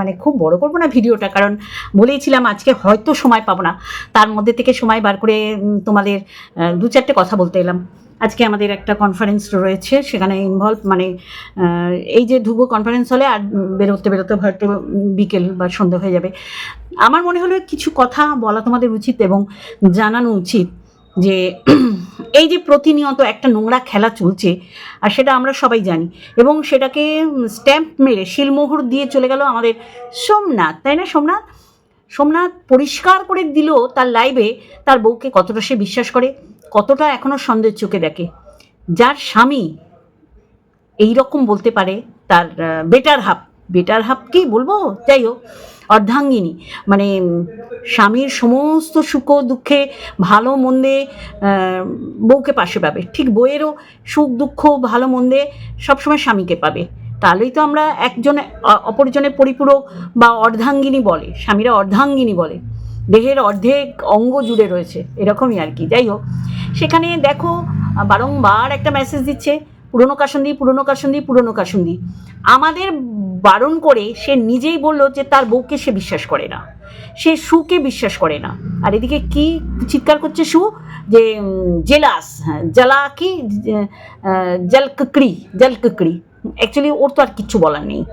মানে খুব বড় করব না ভিডিওটা, কারণ বলেইছিলাম আজকে হয়তো সময় পাবো না। তার মধ্যে থেকে সময় বার করে তোমাদের দু চারটে কথা বলতে এলাম। আজকে আমাদের একটা কনফারেন্স রয়েছে, সেখানে ইনভলভ মানে এই যে ঢুকবো কনফারেন্স হলে আর বেরোতে বেরোতে হয়তো বিকেল বা সন্ধ্যা হয়ে যাবে। আমার মনে হলো কিছু কথা বলা তোমাদের উচিত এবং জানানো উচিত। যে এই যে প্রতিনিয়ত একটা নোংরা খেলা চলছে, আর সেটা আমরা সবাই জানি, এবং সেটাকে স্ট্যাম্প মেরে শিলমোহর দিয়ে চলে গেল আমাদের সোমনাথ, তাই না সোমনাথ? সোমনাথ পরিষ্কার করে দিল তার লাইভে, তার বউকে কতটা সে বিশ্বাস করে, কতটা এখনও সন্দেহের চোখে দেখে। যার স্বামী এই রকম বলতে পারে, তার বেটার হাফ বেটার হাফ কি বলব? যাই হোক, অর্ধাঙ্গিনী। মানে স্বামীর সমস্ত সুখ দুঃখে ভালো মন্দে বউকে পাশে পাবে। ঠিক বইয়েরও সুখ, দুঃখ, ভালো মন্দে সবসময় স্বামীকে পাবে। তাহলেই তো আমরা একজনে, অ- অপরজনের পরিপূরক বা অর্ধাঙ্গিনী বলে, স্বামীরা অর্ধাঙ্গিনী বলে। দেহের অর্ধেক অঙ্গ জুড়ে রয়েছে, এরকমই আর কি। যাই হোক, সেখানে দেখো, বারংবার একটা মেসেজ দিচ্ছে, পুরনো কাসন্দি পুরনো কাসন্দি পুরনো কাসন্দি আমাদের বারণ করে সে নিজেই বলল যে তার বউকে সে বিশ্বাস করে না। সে সুকে বিশ্বাস করে না। আর এদিকে কি চিৎকার করছে সু? যে জেলাস হ্যাঁ জেলা কি? আহ, জলককড়ি জলককড়ি। অ্যাকচুয়ালি ওর তো আর কিচ্ছু বলার নেই।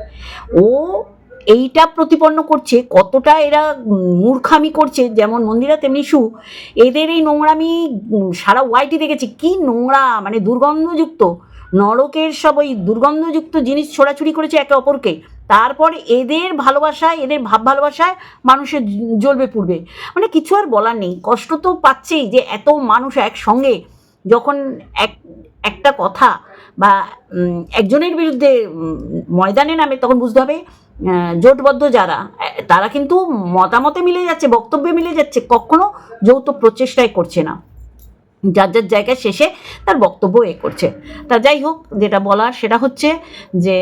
ও এইটা প্রতিপন্ন করছে কতটা এরা মূর্খামি করছে যেমন মন্দিরা তেমনি সু। এদের এই নোংরামি সারা ওয়াইটি দেখেছি। কি নোংরা মানে দুর্গন্ধযুক্ত। নরকের সব ওই দুর্গন্ধযুক্ত জিনিস ছোড়াছুড়ি করেছে একে অপরকে। তারপর এদের ভালোবাসায়, এদের ভাব ভালোবাসায় মানুষের জ্বলবে পূর্বে মানে কিছু আর বলার নেই। কষ্ট তো পাচ্ছেই যে এত মানুষ একসঙ্গে যখন এক, একটা কথা বা একজনের বিরুদ্ধে ময়দানে নামে তখন বুঝতে হবে জোটবদ্ধ যারা তারা কিন্তু মতামতে মিলে যাচ্ছে, বক্তব্যে মিলে যাচ্ছে, কখনো যৌথ প্রচেষ্টাই করছে না। যার যার জায়গায় শেষে তার বক্তব্য এ করছে। তা যাই হোক, যেটা বলার সেটা হচ্ছে যে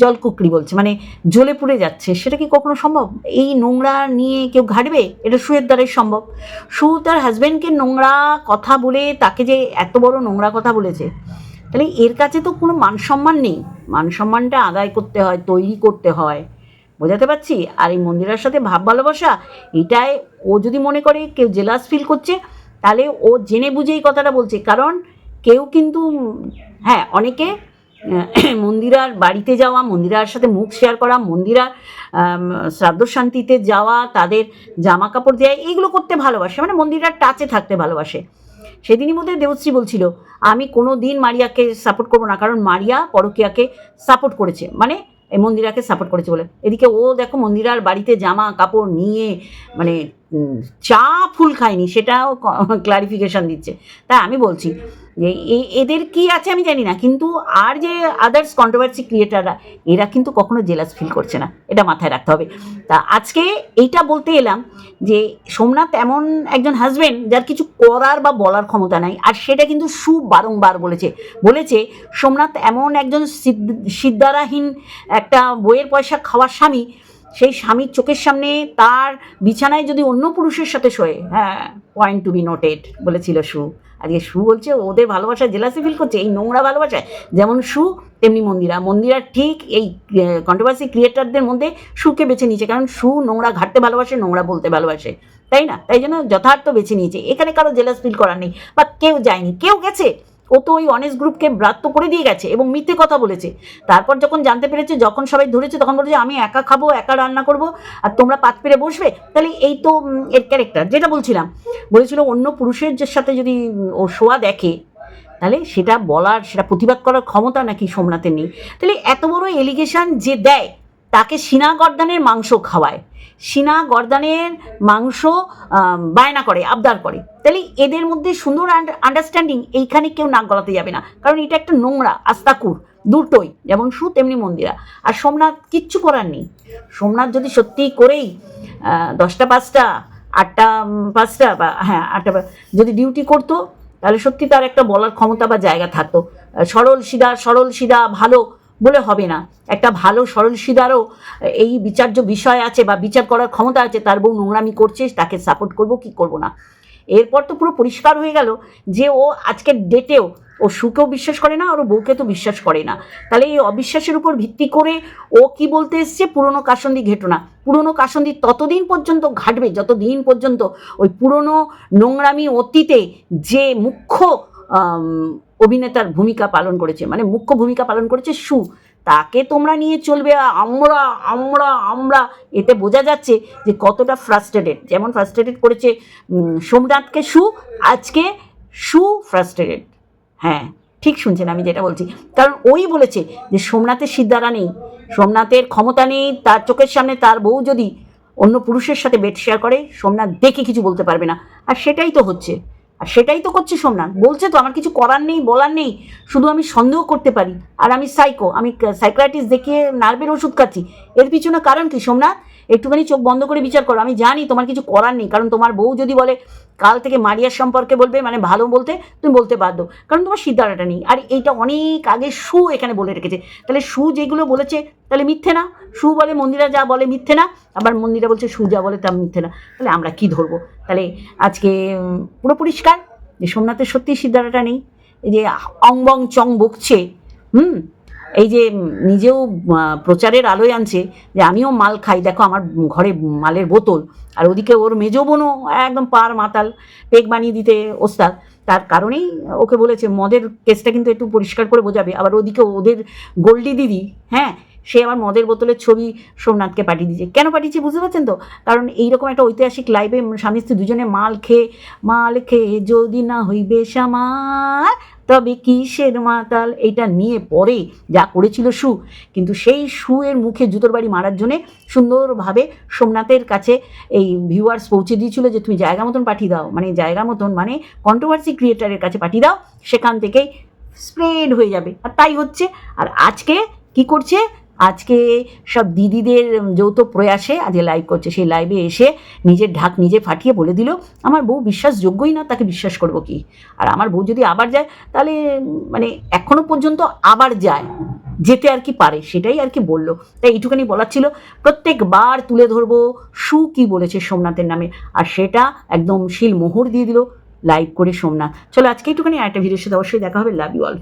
জলকুকরি বলছে মানে জ্বলে পুড়ে যাচ্ছে, সেটা কি কখনো সম্ভব? এই নোংরা নিয়ে কেউ ঘাটবে? এটা সুয়ের দ্বারাই সম্ভব। সু তার হাজব্যান্ডকে নোংরা কথা বলে, তাকে যে এত বড় নোংরা কথা বলেছে, তাহলে এর কাছে তো কোনো মান সম্মান নেই। মান সম্মানটা আদায় করতে হয়, তৈরি করতে হয়। বোঝাতে পারছি? আর এই মন্দিরের সাথে ভাব ভালোবাসা এটাই ও যদি মনে করে, কেউ জেলাস ফিল করছে তাহলে ও জেনে বুঝে এই কথাটা বলছে। কারণ কেউ কিন্তু হ্যাঁ অনেকে মন্দিরার বাড়িতে যাওয়া, মন্দিরার সাথে মুখ শেয়ার করা মন্দিরার শ্রাদ্ধ শান্তিতে যাওয়া, তাদের জামা কাপড় দেওয়া এইগুলো করতে ভালোবাসে। মানে মন্দিরার টাচে থাকতে ভালোবাসে। সেদিনই মধ্যে দেবশ্রী বলছিল, আমি কোনো দিন মারিয়াকে সাপোর্ট করব না, কারণ মারিয়া পরকিয়াকে সাপোর্ট করেছে। মানে এই মন্দিরাকে সাপোর্ট করেছে বলে। এদিকে ও দেখো মন্দিরার বাড়িতে জামা কাপড় নিয়ে মানে চা ফুল খায়নি সেটাও ক্লারিফিকেশন দিচ্ছে। তাই আমি বলছি যে এদের কি আছে আমি জানি না, কিন্তু আর যে আদার্স কন্ট্রোভার্সি ক্রিয়েটাররা এরা কিন্তু কখনো জেলাস ফিল করছে না, এটা মাথায় রাখতে হবে। তা আজকে এইটা বলতে এলাম যে, সোমনাথ এমন একজন হাজব্যান্ড যার কিছু করার বা বলার ক্ষমতা নাই, আর সেটা কিন্তু সু বারংবার বলেছে। বলেছে, সোমনাথ এমন একজন সিদ্ধ- সিদ্ধারাহীন একটা বইয়ের পয়সা খাওয়ার স্বামী সেই স্বামীর চোখের সামনে তার বিছানায় যদি অন্য পুরুষের সাথে শোয়ে হ্যাঁ পয়েন্ট টু বি নোটেড বলেছিল সু। আজকে সু বলছে, ওদের ভালোবাসায় জেলাসি ফিল করছে, এই নোংরা ভালোবাসায়। যেমন সু, তেমনি মন্দিরা। মন্দিরা ঠিক এই কন্ট্রোভার্সি ক্রিয়েটারদের মধ্যে সুকে বেছে নিয়েছে, কারণ সু নোংরা ঘাটতে ভালোবাসে, নোংরা বলতে ভালোবাসে। তাই না? তাই জন্য যথার্থ বেছে নিয়েছে। এখানে কারও জেলাস ফিল করার নেই, বা কেউ যায়নি, কেউ গেছে ও তো ওই অনেস্ট গ্রুপকে ব্রাত্য করে দিয়ে গেছে এবং মিথ্যে কথা বলেছে। তারপর যখন জানতে পেরেছে, যখন সবাই ধরেছে, তখন বলেছে, আমি একা খাব, একা রান্না করব, আর তোমরা পাত পেরে বসবে? তাহলে এই তো এর ক্যারেক্টার যেটা বলছিলাম। বলেছিল, অন্য পুরুষের সাথে যদি, ও শোয়া দেখে, তাহলে সেটা বলার, সেটা প্রতিবাদ করার ক্ষমতা নাকি সোমনাথের নেই? তাহলে এত বড় এলিগেশন যে দেয় তাকে সিনা গর্দানের মাংস খাওয়ায়। সিনা গর্দানের মাংস বায়না করে, আবদার করে। তাহলে এদের মধ্যে সুন্দর আন্ডারস্ট্যান্ডিং এইখানে কেউ নাক গলাতে যাবে না। কারণ এটা একটা নোংরা, আস্তাকুর, দুটোই, যেমন সু তেমনি মন্দিরা। আর সোমনাথ কিচ্ছু করার নেই। সোমনাথ যদি সত্যি করেই দশটা পাঁচটা, আটটা পাঁচটা বা হ্যাঁ আটটা যদি ডিউটি করতো, তাহলে সত্যি তার একটা বলার ক্ষমতা বা জায়গা থাকতো। সরল সিধা সরল সিধা, ভালো বলে হবে না। একটা ভালো সরল সিধারও এই বিচার্য বিষয় আছে বা বিচার করার ক্ষমতা আছে, তার বউ নোংরামি করছে, তাকে সাপোর্ট করব, কি করব না? এরপর তো পুরো পরিষ্কার হয়ে গেল যে ও আজকের ডেটেও ও সুকেও বিশ্বাস করে না, আর ও বউকে তো বিশ্বাস করে না। তাহলে এই অবিশ্বাসের উপর ভিত্তি করে ও কি বলতে এসছে? পুরনো কাসন্দি ঘেটো না পুরনো কাসন্দি ততদিন পর্যন্ত ঘাটবে, যতদিন পর্যন্ত ওই পুরনো নোংরামি অতীতে যে মুখ্য অভিনেতার ভূমিকা পালন করেছে মানে মুখ্য ভূমিকা পালন করেছে সু। তাকে তোমরা নিয়ে চলবে আমরা আমরা আমরা। এতে বোঝা যাচ্ছে যে কতটা ফ্রাস্ট্রেটেড যেমন ফ্রাস্ট্রেটেড করেছে সোমনাথকে সু, আজকে সু ফ্রাস্ট্রেটেড হ্যাঁ ঠিক শুনছেন আমি যেটা বলছি। কারণ ওই বলেছে যে সোমনাথের সিদ্ধারা নেই। সোমনাথের ক্ষমতা নেই, তার চোখের সামনে তার বউ যদি অন্য পুরুষের সাথে বেড শেয়ার করে, সোমনাথ দেখে কিছু বলতে পারবে না। আর সেটাই তো হচ্ছে। আর সেটাই তো করছে সোমনাথ। বলছে তো, আমার কিছু করার নেই, বলার নেই, শুধু আমি সন্দেহ করতে পারি। আর আমি সাইকো আমি সাইক্রাটিস্ট দেখিয়ে নার্ভের ওষুধ খাচ্ছি। এর পিছনে কারণ কি, সোমনাথ? একটুখানি চোখ বন্ধ করে বিচার করো। আমি জানি তোমার কিছু করার নেই, কারণ তোমার বউ যদি বলে, কাল থেকে মারিয়ার সম্পর্কে বলবে মানে ভালো বলতে, তুমি বলতে বাধ্য। কারণ তোমার সিদ্ধারাটা নেই। আর এইটা অনেক আগে সু এখানে বলে রেখেছে। তাহলে সু যেগুলো বলেছে, তাহলে মিথ্যে না? সু বলে মন্দিরা যা বলে মিথ্যে না? আবার মন্দিরা বলছে সু যা বলে তা মিথ্যে না। তাহলে আমরা কি ধরবো? তাহলে আজকে পুরো পরিষ্কার? যে সোমনাথের সত্যি সিদ্ধারাটা নেই। যে অংবং চং বকছে হুম? এই যে নিজেও প্রচারের আলোয় আনছে যে আমিও মাল খাই। দেখো, আমার ঘরে মালের বোতল, আর ওদিকে ওর মেজো বোনও একদম পার মাতাল পেক বানিয়ে দিতে ওস্তাদ। তার কারণেই ওকে বলেছে, মদের কেসটা কিন্তু একটু পরিষ্কার করে বোঝাবে। আবার ওদিকে ওদের গোল্ডি দিদি হ্যাঁ সে আবার মদের বোতলের ছবি সোমনাথকে পাঠিয়ে দিয়েছে। কেন পাঠিয়েছে বুঝতে পারছেন তো? কারণ এইরকম একটা ঐতিহাসিক লাইভে স্বামী স্ত্রী দুজনে মাল খেয়ে মাল খেয়ে যদি না হইবে সামার তবে কিসের মাতাল? এটা নিয়ে পরে যা করেছিল সু। কিন্তু সেই সুয়ের মুখে জুতোর বাড়ি মারার জন্যে সুন্দরভাবে সোমনাথের কাছে এই ভিউয়ার্স পৌঁছে দিয়েছিল যে, তুমি জায়গা মতন পাঠিয়ে দাও। মানে জায়গা মতন মানে কন্ট্রোভার্সি ক্রিয়েটারের কাছে পাঠিয়ে দাও, সেখান থেকেই স্প্রেড হয়ে যাবে। আর তাই হচ্ছে। আর আজকে কি করছে? আজকে সব দিদিদের যৌথ প্রয়াসে আজকে লাইভ করছে, সেই লাইভে এসে নিজের ঢাক নিজে ফাটিয়ে বলে দিল, আমার বউ বিশ্বাসযোগ্যই না, তাকে বিশ্বাস করব কি? আর আমার বউ যদি আবার যায়, তাহলে মানে এখনও পর্যন্ত আবার যায়, যেতে আর কি পারে, সেটাই আর কি বলল। তাই এইটুখানি বলার ছিল, প্রত্যেকবার তুলে ধরবো, সু কি বলেছে সোমনাথের নামে, আর সেটা একদম শিল মোহর দিয়ে দিল লাইভ করে সোমনাথ। চলো আজকে একটুখানি একটা ভিডিওর সাথে অবশ্যই দেখা হবে লাভ ইউ অল